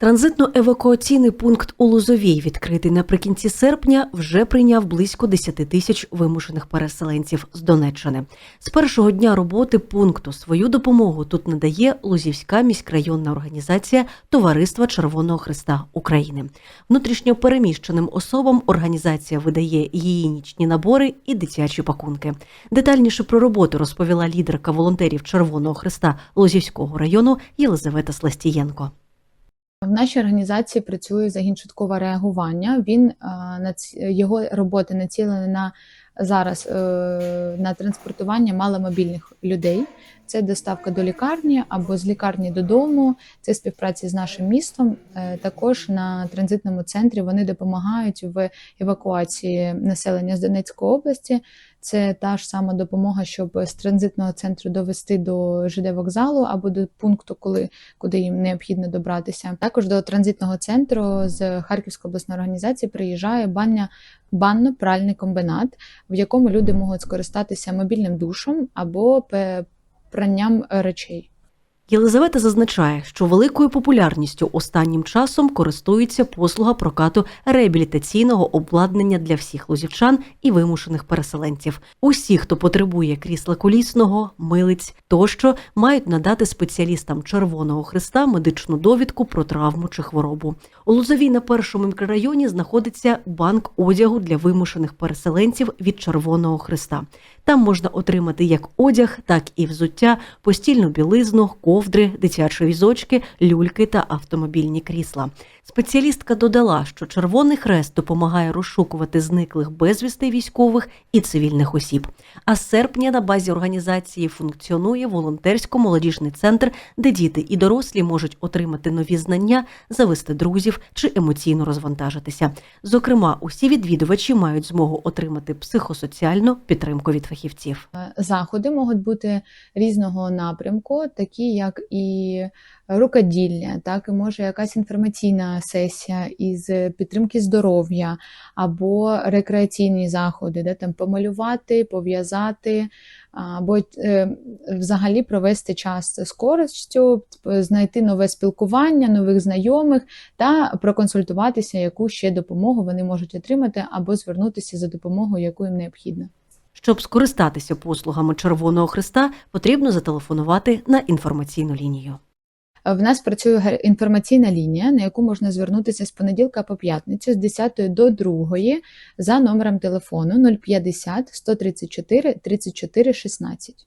Транзитно-евакуаційний пункт у Лозовій, відкритий наприкінці серпня, вже прийняв близько 10 тисяч вимушених переселенців з Донеччини. З першого дня роботи пункту свою допомогу тут надає Лозівська міськрайонна організація Товариства Червоного Христа України. Внутрішньо переміщеним особам організація видає гігієнічні набори і дитячі пакунки. Детальніше про роботу розповіла лідерка волонтерів Червоного Христа Лозівського району Єлизавета Сластієнко. В нашій організації працює загін реагування. Він е, його роботи націлені на зараз е, на транспортування маломобільних людей. Це доставка до лікарні або з лікарні додому. Це співпраця з нашим містом. Е, Також на транзитному центрі вони допомагають в евакуації населення з Донецької області. Це та ж сама допомога, щоб з транзитного центру довести до ЖД вокзалу або до пункту, коли куди їм необхідно добратися. Також до транзитного центру з Харківської обласної організації приїжджає баня банно-пральний комбінат, в якому люди можуть скористатися мобільним душом або пранням речей. Єлизавета зазначає, що великою популярністю останнім часом користується послуга прокату реабілітаційного обладнання для всіх лозівчан і вимушених переселенців. Усі, хто потребує крісла колісного, милиць тощо, мають надати спеціалістам Червоного Христа медичну довідку про травму чи хворобу. У Лозовій на першому мікрорайоні знаходиться банк одягу для вимушених переселенців від Червоного Христа. Там можна отримати як одяг, так і взуття, постільну білизну, ковдри, дитячі візочки, люльки та автомобільні крісла. Спеціалістка додала, що Червоний Хрест допомагає розшукувати зниклих безвісти військових і цивільних осіб. А з серпня на базі організації функціонує волонтерсько-молодіжний центр, де діти і дорослі можуть отримати нові знання, завести друзів чи емоційно розвантажитися. Зокрема, усі відвідувачі мають змогу отримати психосоціальну підтримку від фахівців. Заходи можуть бути різного напрямку, такі як і рукоділля, так і може якась інформаційна сесія із підтримки здоров'я або рекреаційні заходи, де там помалювати, пов'язати, або е, взагалі провести час з користю, знайти нове спілкування, нових знайомих та проконсультуватися, яку ще допомогу вони можуть отримати, або звернутися за допомогою, яку їм необхідно. Щоб скористатися послугами Червоного Христа, потрібно зателефонувати на інформаційну лінію. В нас працює інформаційна лінія, на яку можна звернутися з понеділка по п'ятницю з 10 до 2 за номером телефону 050 134 34 16.